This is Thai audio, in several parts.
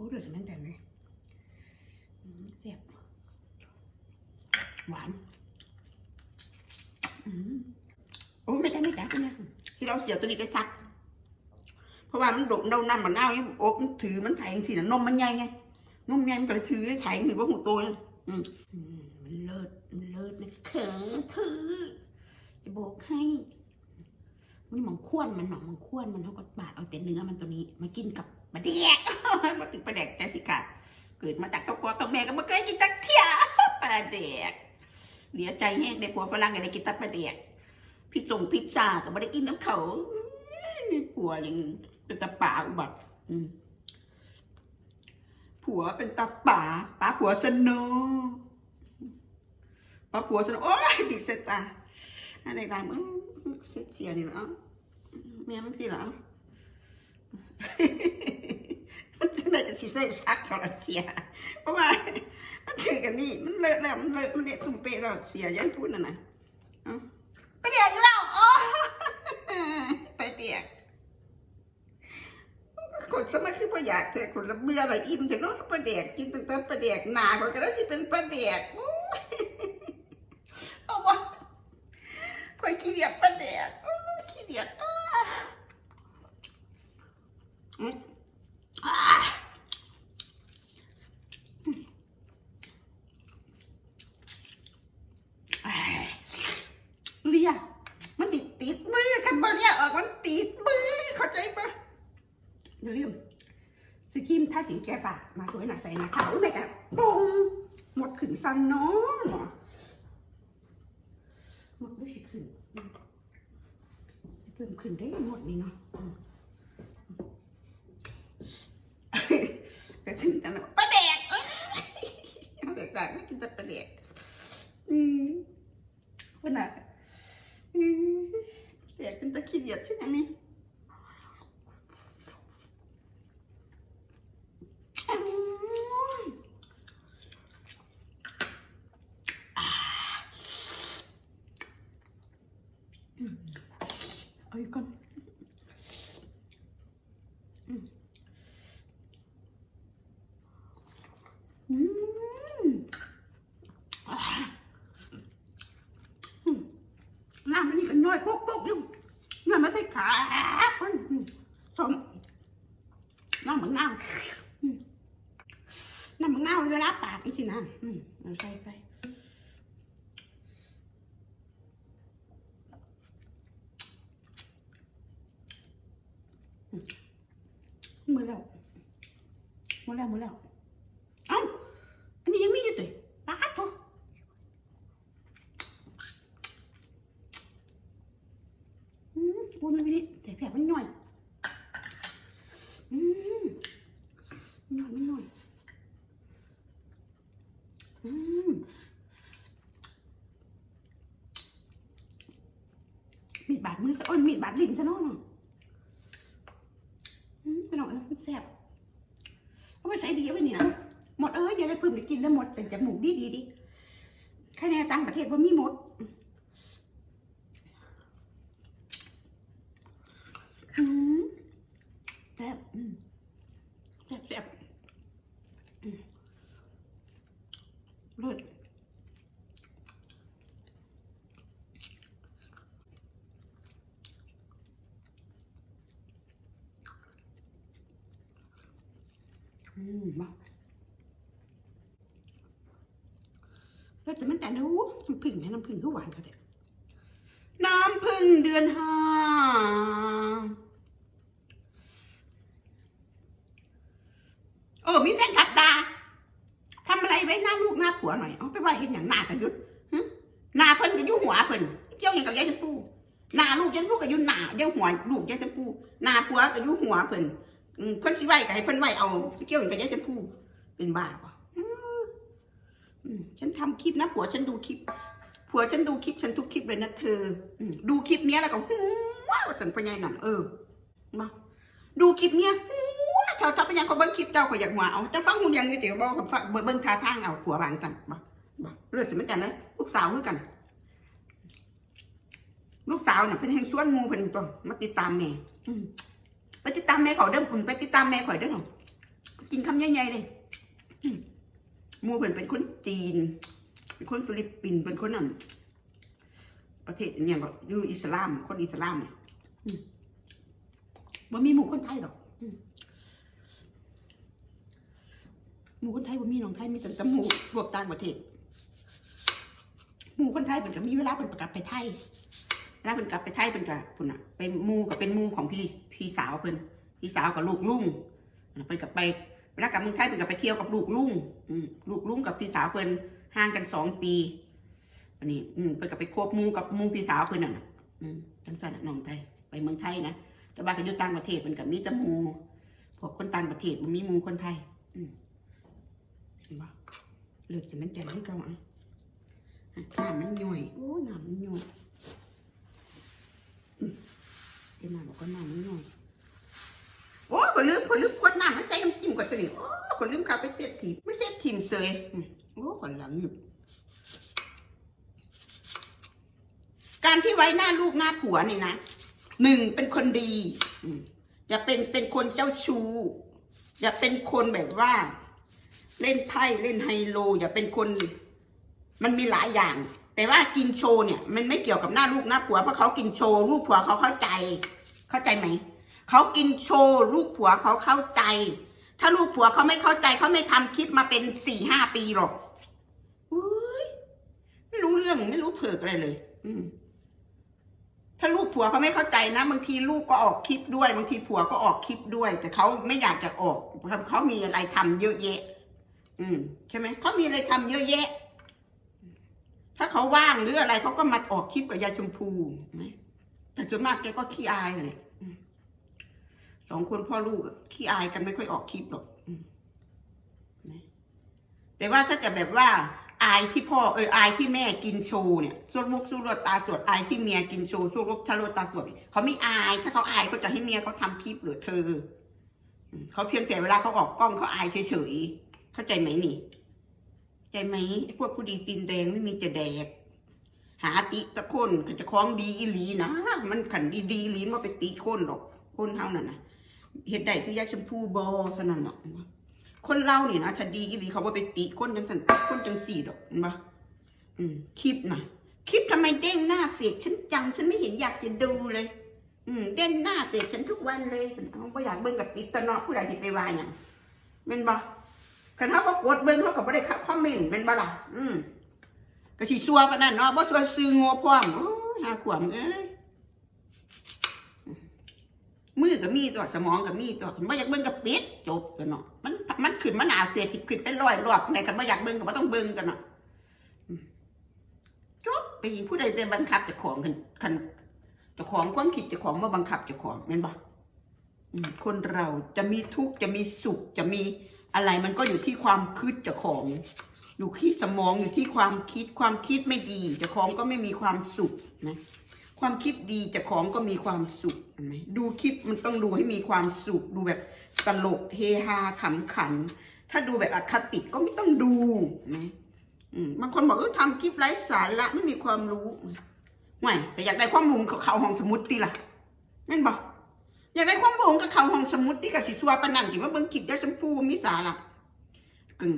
บูเดือดนั่นแต่เลยอืมเสียบหวานอืมโอ้ไม่จ้าไม่จ้าตัวเนี้ยที่เราเสียตัวนี้ไปซัก เพราะว่ามันโดดเดาน้ำมันเอาเนี่ยโอ๊กมันถือมันแทงสินะนมมันใหญ่ไงนมใหญ่มันก็เลยถือแทงถือว่าหูโตเลยอืมอืมมันเลิศมันเลิศนะเขอถือจะบอกให้มันมองควนมันหนองมองควนมันเขาก็บาดเอาแต่เนื้อมันตัวนี้มากินกับปลาแดก มาถึงปลาแดกแกสิกาเกิดมาจากตัวพ่อตัวแม่ก็ม่เคยกินตักเที่ยปลาแดกเหลียใจแห้งได้ผัวฝรั่งก็ได้กินตักปลาแดกพี่ส่งพิซซ่าก็ไม่ได้กินน้ำเขาผัวยังเป็นตาป่าอุบัติผัวเป็นตาป่าป้าผัวสนุป้าผัวสนุโอ้ยดิเซตาอะไรกันมึงเสียนี่เหรอเมียมึงสิเหรอ มันจะได้จะสิใส่ซักเขาละเสีย เพราะว่ามันถือกันนี่มันเลอะแล้วมันเลอะมันเละตุ่มเปะแล้วเสียยันพูดน่ะนะเอ้าไปเดียกอีกแล้วอ๋อไปเดียกคนสมัยคือประหยัดแต่คนละเบื่ออะไรอิ่มแต่เนาะประเดกกินตั้งแต่ประเดกหนาคนก็ได้สิเป็นประเดกโอ้ยเอาวะคอยขี้เดียดประเดกโอ้ยขี้เดียดอ้าอืมอ่า ไอ้เลียมันติดติดมือคันบอเลียออกมันติดมือเข้าใจปะอย่าลืมสกิมถ้าสิง แกฝากมาสวยหนักใส่หนาขาวหน่อยกันปุ้งหมดขึ้นสันเน้อหมดด้วยสิขึ้นเพิ่มขึ้นได้หมดนี่เนาะอืมก็ถึงแต่แบบประเด็กเอ้ยเอาเด็กได้ไม่กินแต่ประเด็ก อืมวันน่ะอืมเด็กเป็นตะขี้เดียดขึ้นอย่างนี้อืมอ่าอืม เอาอีกก่อนน้ำมันนี่ก็น้อยปุ๊กปุ๊กอยู่น้ำมันใส่ขาคนสมน้ำมันน้ำน้ำมันน้ำเวลาปากนี่สินะอืมเอาใส่ใส่อืมมือแล้ว มือแล้วหมือแล้วเอ้าอันนี้ยังมีอยู่ตัวปาดตัวอืมพูดมันไม่ได้แต่แผลมันหน่อยอืมหน่อยมันหน่อยอืมมีดบาดมือซะอ้นมีดบาดลิ้นซะน้องอืมไปหน่อยเออมันแซ่บเอาไป ใส่ดีไปนี่นะหมดเอ้ยอย่าได้เพิ่มได้กินแล้วหมดแต่จมูกดีดีดีแค่ในต่างประเทศว่ามีหมดแซ่บแซ่บแซ่บเลิศอื มมาเลิศจะมันแต่ดูน้ำผึ้งแม่น้ำผึ้งก็หวานก็ได้น้ำผึ้งเดือนห้าเออมีแฟนคลับดาทำอะไรไว้หน้าลูกหน้าผัวหน่อยเอาไปว่าเห็นอย่างหน้ากันยุดหน้าเพิ่นก็ยู่หัวเพิ่นเกี่ยวอย่างกับยายชมพูหน้าลูกยายชมพูก็อยู่หน้ายายหัวลูกยายชมพูหน้าผัวก็อยู่หัวเพิ่น อืมเพิ่นสิไหวก็ให้เพิ่นไหวเอาเกี่ยวอย่างกับยายชมพูเป็นบ้าปะฉันทำคลิปนะผัวฉันดูคลิปผัวฉันดูคลิปฉันทุกคลิปเลยนะเธอดูคลิปเนี้ยแล้วก็หัวสันพญายหนังเออมาดูคลิปเนี้ยวเจ้าเจ้าเป็นหยังก็เบิ้งคลิปเจ้าก็อยากหัวเอาจะฟังหูยังอยู่เดี๋ยวบอกฟังเบิ้งท่าทางเอาผัวบางกันมาเลือดจะไม่กันนะลูกสาวคือกัน ลูกสาวน่ะเป็นแห่งชวนหมูเป็นตัวมาติดตามแม่ ไปติดตามแม่เขาเด้อคุณไปติดตามแม่ข่อยเด้อกินคำใหญ่ๆเลยอืมหมูเป็นเป็นคนจีน เป็นคนฟิลิปปินส์เป็นคนนั่นประเทศเนี่ยบอกอยู่อิสลาม คนอิสลามอืมบ่มีหมู่คนไทยหรอกหมู่คนไทยบ่มีน้องไทยมีแต่ตหมู่พวกต่างประเทศหมู่คนไทยเป็นก็มีเวลาเป็นกลับไปไทยเวลาเป็นกลับไปไทยเป็นกับคุณน่ะไปหมูกับเป็นหมูของพี่ พี่สาวเพิ่นพี่สาวกับลูกลุงเป็นกับไปเวลากลับเมืองไทยเป็นกับไปเที่ยวกับลูกลุงอืมลูกลุงกับพี่สาวเพิ่นห่างกันสองปีอันนี้อืมเป็นกับไปโคบมู่กับมู่พี่สาวเพิ่นน่ะอืมจังสันน่ะน้องไทยไปเมืองไทยนะแต่ว่าก็อยู่ต่างประเทศเป็นกับมีแต่มูพวกคนต่างประเทศมันมีมูคนไทย อืมเห็นปะเลือดจะมันแก่ให้เก่าอะน้ำมันย่อยโอ้น้ำมันย่อย เจ้าน้ำบอกว่าน้ำมันย่อยโอ้คนลืมคนลืมขวดน้ำมันใส่น้ำจิ้มกว่าตัวนี้โอ้คนลืมข้าวไปเสียบถีบไม่เสียบถีมเสยโอ้คนหลังอยู่การที่ไว้หน้าลูกหน้าผัวนี่นะหนึ่งเป็นคนดีอย่าเป็นเป็นคนเจ้าชู้อย่าเป็นคนแบบว่า เล่นไพ่เล่นไฮโล อย่าเป็นคน มันมีหลายอย่าง แต่ว่ากินโชว์เนี่ยมันไม่เกี่ยวกับหน้าลูกหน้าผัวเพราะเขากินโชว์ลูกผัวเขาเข้าใจ เข้าใจไหมเขากินโชว์ลูกผัวเขาเข้าใจ ถ้าลูกผัวเขาไม่เข้าใจเขาไม่ทำคลิปมาเป็นสี่ห้าปีหรอกไม่รู้เรื่องไม่รู้เผือกอะไรเลย อืมถ้าลูกผัวเขาไม่เข้าใจนะบางทีลูกก็ออกคลิปด้วยบางทีผัวก็ออกคลิปด้วย แต่เขาไม่อยากจะออกเพราะเขามีอะไรทำเยอะแยะ อืมใช่ไหมเขามีอะไรทำเยอะแยะ ถ้าเขาว่างหรืออะไรเขาก็มาออกคลิปกับยายชมพูแต่ส่วนมากแกก็ขี้อายเลยสองคนพ่อลูกขี้อายกันไม่ค่อยออกคลิปหรอกแต่ว่าถ้าจะแบบว่า อายที่พ่อเอออายที่แม่กินโชว์เนี่ยสวดมุกสู้รถตาสวดอายที่เมียกินโชว์สู้รถทะลุตาสวดเขาไม่อายถ้าเขาอายเขาจะให้เมียเขาทำคลิปหรือเธอเขาเพียงแต่เวลาเขาออกกล้องเขาอายเฉยๆเข้าใจไหมนี่ ใจไหมไอ้พวกผู้ดีตีนแดงไม่มีจะแดก หาติตะคนก็จะคล้องดีอีหลีนะ มันขันดีดีอีหลีมาไปตีคนหรอก คนเท่านั้นนะเหตุใดคือยาชมพูบอเท่านั้นหรอกคนเล่านี่นะถ้าดีอีหลีเขาว่าไปตีคนจังสันคนจังสี่ดอกเห็นปะอืมคลิปนะคลิปทำไมเด้งหน้าเฟกฉันจังฉันไม่เห็นอยากจะดูเลย อืมเด้งหน้าเฟกฉันทุกวันเลยฉันเอาไม่อยากเบิ่งกับปิดตะนอผู้ใดที่ไปว่าอย่างเป็นปะ คันเขาก็กดเบิ่งเขาก็บ่ได้คอมเมนต์แม่นบ่ล่ะอืมก็สิซัวปานนั้นเนาะบ่ซัวซื้องัวพร้อมหาขวามเอ้ยมือก็มีตัวสมองก็มีตัวบ่อยากเบิ่งก็ปิดจบกันเนาะมันมันขึ้นมาหนาเสียที่ขึ้นเป็นร้อยรอบในคันบ่อยากเบิ่งก็บ่ต้องเบิ่งกันเนาะจบไปผู้ใดไปบังคับจ้าของคันคันจ้าของความคิดจ้าของมาบังคับจ้าของแม่นบ่คนเราจะมีทุกข์จะมีสุขจะมี อะไรมันก็อยู่ที่ความคิดเจ้าของ อยู่ที่สมองอยู่ที่ความคิด ความคิดไม่ดีเจ้าของก็ไม่มีความสุขนะ ความคิดดีเจ้าของก็มีความสุขเห็นไหมดูคลิปมันต้องดูให้มีความสุข ดูแบบตลกเฮฮาขำขัน ถ้าดูแบบอคติก็ไม่ต้องดูนะบางคนบอกเออทำคลิปไร้สาระไม่มีความรู้ไม่แต่อยากได้ข้อมูลเขาขาห้องสมุดตีล่ะนั่นบอกากได้ความรู้กับเขาห้องสมุดที่กับสิสัวปานนันที่ว่าเบิ่งคลิปได้ชมพูมีสาระกึ่ง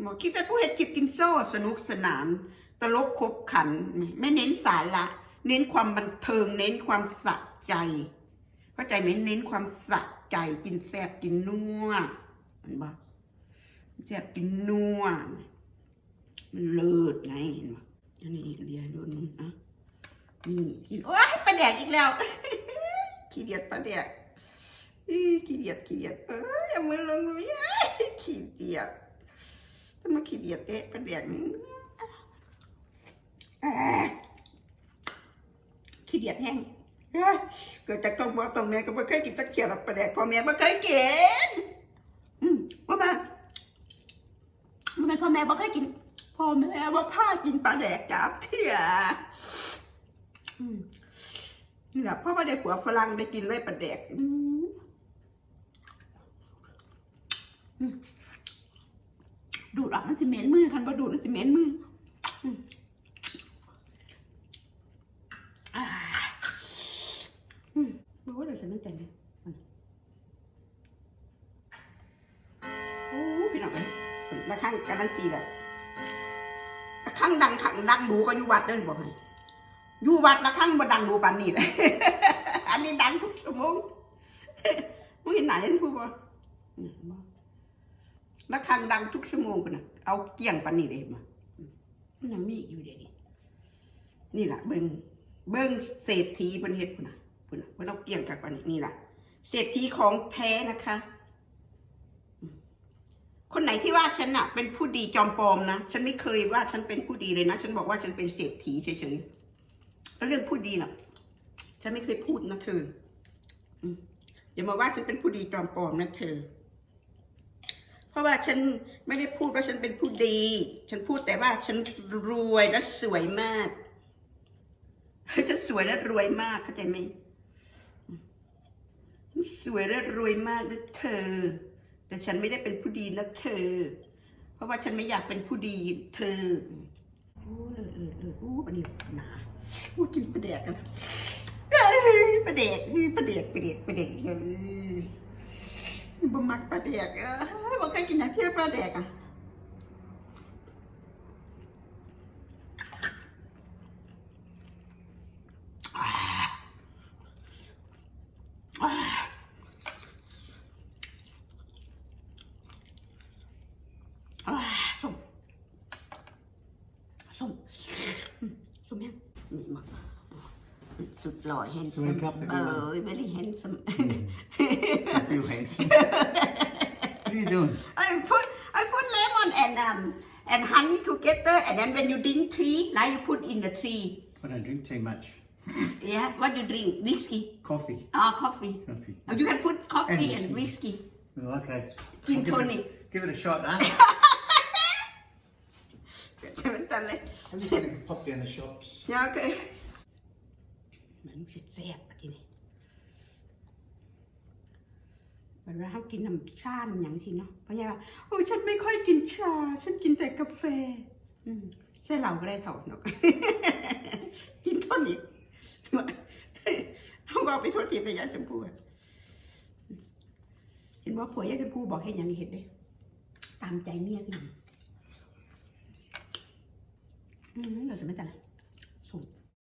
หมอคิดแต่ผู้เฮ็ดคลิปกินโซ่สนุกสนาน ตลกขบขัน ไม่เน้นสาระเน้นความบันเทิง เน้นความสะใจเข้าใจไหมเน้นความสะใจกินแซ่บกินนัวเห็นปะแซ่บกินนัวมันเลิศไงเห็นปะอันนี้เรียนโดนมึงอะนี่กินโอ๊ยปลาแดกอีกแล้วขี้เดียดปลาแดก ขี้เดียดขี้เดียดเอ้ยเอามือลงเลยขี้เดียดทำไมขี้เดียดเอ๊ะปลาแดกนี่อ่าขี้เดียดแห้งเกิดจากต้องบอกตรงแม่ก็ไม่เคยกินตะเกียบหรอกปลาแดกพ่อแม่ไม่เคยกินอืมว่ามามันเป็นพ่อแม่ไม่เคยกินพ่อแม่ว่าพากินปลาแดกจ้าเที่ยนี่แหละพ่อไม่ได้ผัวฝรั่งได้กินเลยปลาแดกอืมอืม ดูดออกนั่นสิเหม็นมือคันมาดูดนั่นสิเหม็นมืออืมอ่าอืมบอกว่าเดี๋ยวฉันไม่แต่งเลยอืมเอ้ยละครั้งการันตีแบบละคั่งดังขังดังดูก็อยู่วัดเด้อบอกให้อยู่วัดละคั่งบ่ดังดูปานนี้เลยอันนี้ดังทุกชั่วโมงมึงเห็นไหนเห็นผู้บ่ อืมบ่ละครั้งดังทุกชั่วโมงพุ่นน่ะ เอาเกี่ยงปานนี้เลยเห็นบ่มันยังมีอีกอยู่เดี๋ยวนี้นี่ล่ะเบิ่งเบิ่งเศรษฐีเพิ่นเฮ็ดพุ่นน่ะพุ่นน่ะเพิ่นเอาเกี่ยงกับปานนี้นี่ล่ะเศรษฐีของแท้นะคะ คนไหนที่ว่าฉันน่ะ เป็นผู้ดีจอมปลอมนะฉันไม่เคยว่าฉันเป็นผู้ดีเลยนะฉันบอกว่าฉันเป็นเศรษฐีเฉยๆแล้วเรื่องผู้ดีน่ะ ฉันไม่เคยพูดนะเธออืมอย่ามาว่าฉันเป็นผู้ดีจอมปลอมนะเธอ เพราะว่าฉันไม่ได้พูดว่าฉันเป็นผู้ดี ฉันพูดแต่ว่าฉันรวยและสวยมาก ฉันสวยและรวยมากเข้าใจไหมฉันสวยและรวยมากนะเธอ แต่ฉันไม่ได้เป็นผู้ดีนะเธอ เพราะว่าฉันไม่อยากเป็นผู้ดีเธอโอ้เลิศเลิศเลิศโอ้ปลาเดียกหนาโอ้กินปลาเดียกกันปลาเดียกปลาเดียกปลาเดียกปลาเดียกเอ้ย บ่มักปลาเดียกเอ้ยบ่เคยกินอย่างเที่ยวปลาเดียกอะอ่าส้มส้มอืมส้มยังนี่มาสุดหล่อเห็นสวัสดีครับ เออ very handsome I feel handsome. what are you doing? I put I put lemon and um and honey together and then when you drink tea now you put in the tea I don't drink too much. yeah what you drink whiskey Coffee. ah coffee Coffee. Oh, you can put coffee and And whiskey Oh, okay. Gin I'll give it- tonic. Give it a shot, huh? ใช่ไหมตันเลย I'm just going to pop down the shops. ยาโอเคมันสิแซ่บ ๆอะทีนี้เวลาเขากินน้ำชาน้ำอย่างสิเนาะเพราะว่าโอ้ยฉันไม่ค่อยกินชา ฉันกินแต่กาแฟ อืมใช่เราก็ได้เท่าเนาะกินเท่านี้เขาบอกไปโทษทีไปยาชมพูเห็นว่าผัวยาชมพูบอกให้อย่างนี้เห็นได้ตามใจเมียขึ้นอืมเราสมัยแต่ละ